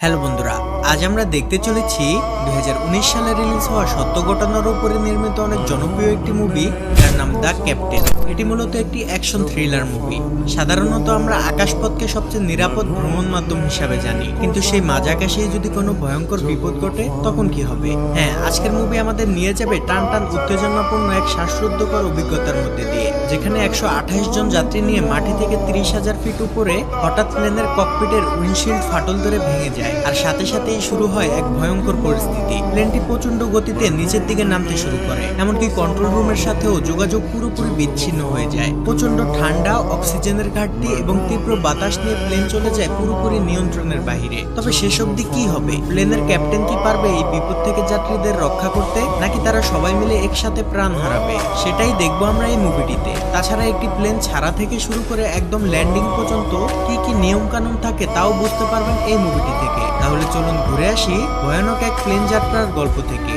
Hello বন্ধুরা আজ আমরা দেখতে চলেছি দুই হাজার উনিশ সালে রিলিজ হওয়া সত্য ঘটনার উপরে নির্মিত অনেক জনপ্রিয় একটি মুভি যার নাম দ্য ক্যাপ্টেন এটি মূলত একটি অ্যাকশন থ্রিলার মুভি সাধারণত আমরা আকাশপথকে সবচেয়ে নিরাপদ ভ্রমণ মাধ্যম হিসাবে জানি। কিন্তু সেই মাঝ আকাশে যদি কোনো ভয়ঙ্কর বিপদ ঘটে, তখন কি হবে? হ্যাঁ আজকের মুভি আমাদের নিয়ে যাবে টান টান উত্তেজনাপূর্ণ এক শ্বাসরুদ্ধকর অভিজ্ঞতার মধ্যে দিয়ে, যেখানে একশো আঠাশ জন যাত্রী নিয়ে মাটি থেকে তিরিশ হাজার ফিট উপরে হঠাৎ প্লেনের ককপিটের উইন্ডশিল্ড ফাটল ধরে ভেঙে যায়। আর সাথে সাথে সাথেই শুরু হয় এক ভয়ঙ্কর পরিস্থিতি। প্লেনটি প্রচণ্ড গতিতে নিচের দিকে নামতে শুরু করে। এমনকি কন্ট্রোল রুমের সাথেও যোগাযোগ পুরোপুরি বিচ্ছিন্ন হয়ে যায়। প্রচণ্ড ঠান্ডা, অক্সিজেনের ঘাটতি এবং তীব্র বাতাস নিয়ে প্লেন চলে যায় পুরোপুরি নিয়ন্ত্রণের বাহিরে। তবে শেষ অবধি কি হবে? প্লেনের ক্যাপ্টেন কি পারবে এই বিপদ থেকে যাত্রীদের রক্ষা করতে? নাকি তারা সবাই মিলে একসাথে প্রাণ হারাবে? সেটাই দেখব আমরা এই মুভিটিতে। তাছাড়া একটি প্লেন ছাড়া থেকে শুরু করে একদম ল্যান্ডিং পর্যন্ত কি কি নিয়ম কানুন থাকে তাও বুঝতে পারবেন এই মুভিটি থেকে। তাহলে চলুন ঘুরে আসি ভয়ানক এক প্লেন যাত্রার গল্প থেকে।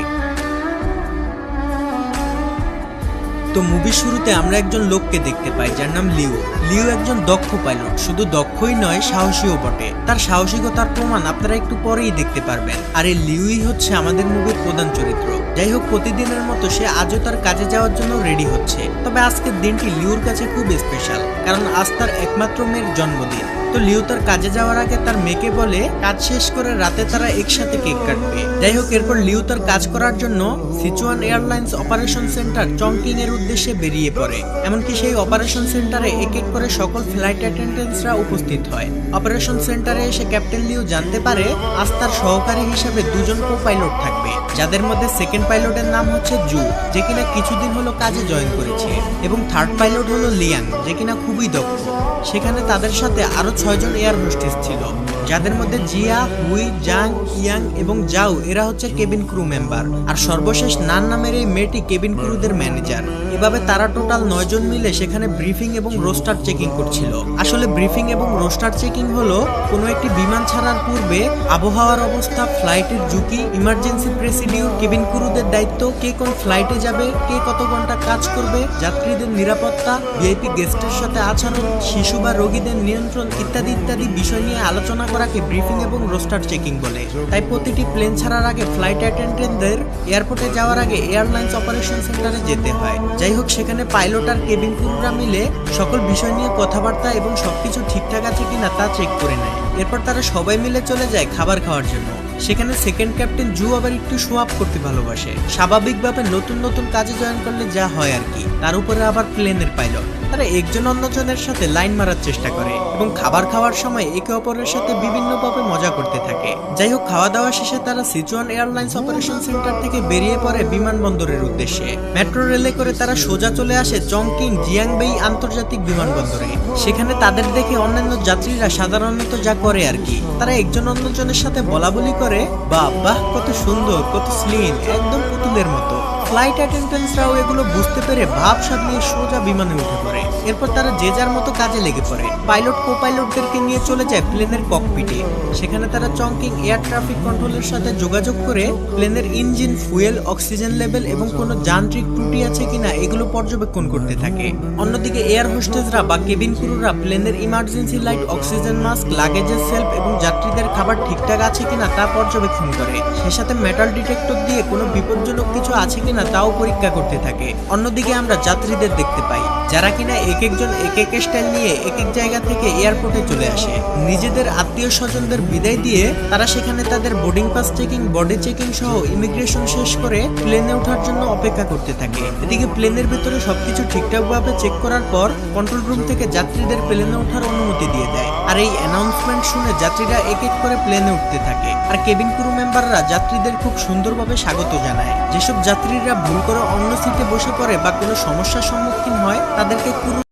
তো মুভির শুরুতে আমরা একজন লোককে দেখতে পাই, যার নাম লিউ লিউ একজন দক্ষ পাইলট, শুধু দক্ষই নয়, সাহসীও বটে। তার সাহসিকতার প্রমাণ আপনারা একটু পরেই দেখতে পারবেন। আর এই লিউই হচ্ছে আমাদের মুভির প্রধান চরিত্র। যাই হোক, প্রতিদিনের মতো সে আজও তার কাজে যাওয়ার জন্য রেডি হচ্ছে। তবে আজকের দিনটি লিউর কাছে খুব স্পেশাল কারণ আজ তার একমাত্র মেয়ের জন্মদিন। তো লিউ তার কাজে যাওয়ার আগে তার মেয়েকে বলে, কাজ শেষ করে রাতে তারা একসাথে কেক কাটবে। যাই হোক, এরপর লিউ তার কাজ করার জন্য Sichuan Airlines operation centre Chongqing এর উদ্দেশ্যে বেরিয়ে পড়ে। এমনকি সেই অপারেশন সেন্টারে এক এক করে সকল ফ্লাইট অ্যাটেন্ডেন্টসরা উপস্থিত হয়। অপারেশন সেন্টারে এসে ক্যাপ্টেন লিউ জানতে পারে, আজ তার সহকারী হিসেবে দুজন কো পাইলট থাকবে, যাদের মধ্যে সেকেন্ড পাইলটের নাম হচ্ছে জু, যে কিনা কিছুদিন হলো কাজে জয়েন করেছে, এবং থার্ড পাইলট হলো লিয়াং যে কিনা খুবই দক্ষ। সেখানে তাদের সাথে আরও ছয়জন এয়ার হোস্টেস ছিল। যাদের মধ্যে জিয়া, হুই, জাং, ইয়াং এবং জাও এরা হচ্ছে কেবিন ক্রু মেম্বার। আর সর্বশেষ নান নামের এই মেয়েটি কেবিন ক্রুদের ম্যানেজার। এভাবে তারা টোটাল নয় জন মিলে সেখানে ব্রিফিং এবং রোস্টার চেকিং করছিল। আসলে ব্রিফিং এবং রোস্টার চেকিং হলো কোনো একটি বিমান ছাড়ার পূর্বে আবহাওয়ার অবস্থা, ফ্লাইটের ঝুঁকি, ইমার্জেন্সি প্রেসিডিউর, কেবিন ক্রুদের দায়িত্ব, কে কোন ফ্লাইটে যাবে, কে কত ঘণ্টা কাজ করবে, যাত্রীদের নিরাপত্তা, ভিআইপি গেস্টের সাথে আচরণ, শিশু বা রোগীদের নিয়ন্ত্রণ ইত্যাদি ইত্যাদি বিষয় নিয়ে আলোচনা করাকে ব্রিফিং এবং রোস্টার চেকিং বলে। তাই প্রতিটি প্লেন ছাড়ার আগে ফ্লাইট অ্যাটেন্ডেন্টদের এয়ারপোর্টে যাওয়ার আগে এয়ারলাইন্স অপারেশন সেন্টারে যেতে হয়। যাই হোক সেখানে পাইলট আর কেবিন ক্রুরা মিলে সকল বিষয় নিয়ে কথাবার্তা এবং সবকিছু ঠিকঠাক আছে কিনা তা চেক করে নেয়। এরপর তারা সবাই মিলে চলে যায় খাবার খাওয়ার জন্য। সেখানে সেকেন্ড ক্যাপ্টেন জু আবার একটু আপ করতে ভালোবাসে। স্বাভাবিকভাবে নতুন নতুন কাজে জয়েন করলে যা হয় আর কি। তার উপরে আবার প্লেনের পাইলট। তারা একজন অন্যজনের সাথে লাইন মারার চেষ্টা করে এবং খাবার খাওয়ার সময় একে অপরের সাথে বিভিন্নভাবে মজা করতে থাকে। যাই হোক খাওয়া দাওয়া শেষে তারা সিচুয়ান এয়ারলাইন্স অপারেশন সেন্টার থেকে বেরিয়ে পড়ে বিমানবন্দরের উদ্দেশ্যে। মেট্রো রেলে করে তারা সোজা চলে আসে চংকিং জিয়াংবেই আন্তর্জাতিক বিমানবন্দরে। সেখানে তাদের দেখে অন্যান্য যাত্রীরা সাধারণত যা করে আর কি। তারা একজন অন্যজনের সাথে বলা বলি করে, বাহ বাহ, কত সুন্দর, কত স্লিম একদম পুতুলের মতো। ফ্লাইট অ্যাটেন্ডেন্টসরাও এগুলো বুঝতে পেরে ভাব সামলিয়ে সোজা বিমানে উঠে পড়ে। এরপর তারা যে যার মতো কাজে লেগে পড়ে। পাইলট কো পাইলটদেরকে নিয়ে চলে যায় প্লেনের ককপিটে। সেখানে তারা চংকিং এয়ার ট্রাফিক কন্ট্রোলের সাথে যোগাযোগ করে প্লেনের ইঞ্জিন, ফুয়েল, অক্সিজেন লেভেল এবং কোনো যান্ত্রিক ত্রুটি আছে কিনা এগুলো পর্যবেক্ষণ করতে থাকে। অন্যদিকে এয়ার হোস্টেসরা বা কেবিন ক্রুরা প্লেনের ইমার্জেন্সি লাইট, অক্সিজেন মাস্ক, লাগেজের সেলফ এবং যাত্রীদের খাবার ঠিকঠাক আছে কিনা তা পর্যবেক্ষণ করে। সে সাথে মেটাল ডিটেক্টর দিয়ে কোনো বিপজ্জনক কিছু আছে কিনা তাও পরীক্ষা করতে থাকে। অন্যদিকে আমরা যাত্রীদের দেখতে পাই, যারা কিনা এক একজন এক এক স্টাইল নিয়ে এক এক জায়গা থেকে এয়ারপোর্টে চলে আসে। নিজেদের আত্মীয় স্বজনদের বিদায় দিয়ে তারা সেখানে তাদের boarding pass checking body checking সহ ইমিগ্রেশন শেষ করে প্লেনে ওঠার জন্য অপেক্ষা করতে থাকে। এদিকে প্লেনের ভেতরে সবকিছু ঠিকঠাকভাবে চেক করার পর কন্ট্রোল রুম থেকে যাত্রীদের প্লেনে ওঠার অনুমতি দিয়ে দেয়। আর এই অ্যানাউন্সমেন্ট শুনে যাত্রীরা এক এক করে প্লেনে উঠতে থাকে। আর কেবিন ক্রু মেম্বাররা যাত্রীদের খুব সুন্দরভাবে স্বাগত জানায়। যেসব যাত্রীরা ভুল করে অন্য সিটে বসে পড়ে বা কোনো সমস্যার সম্মুখীন হয়, তাদেরকে ক্রু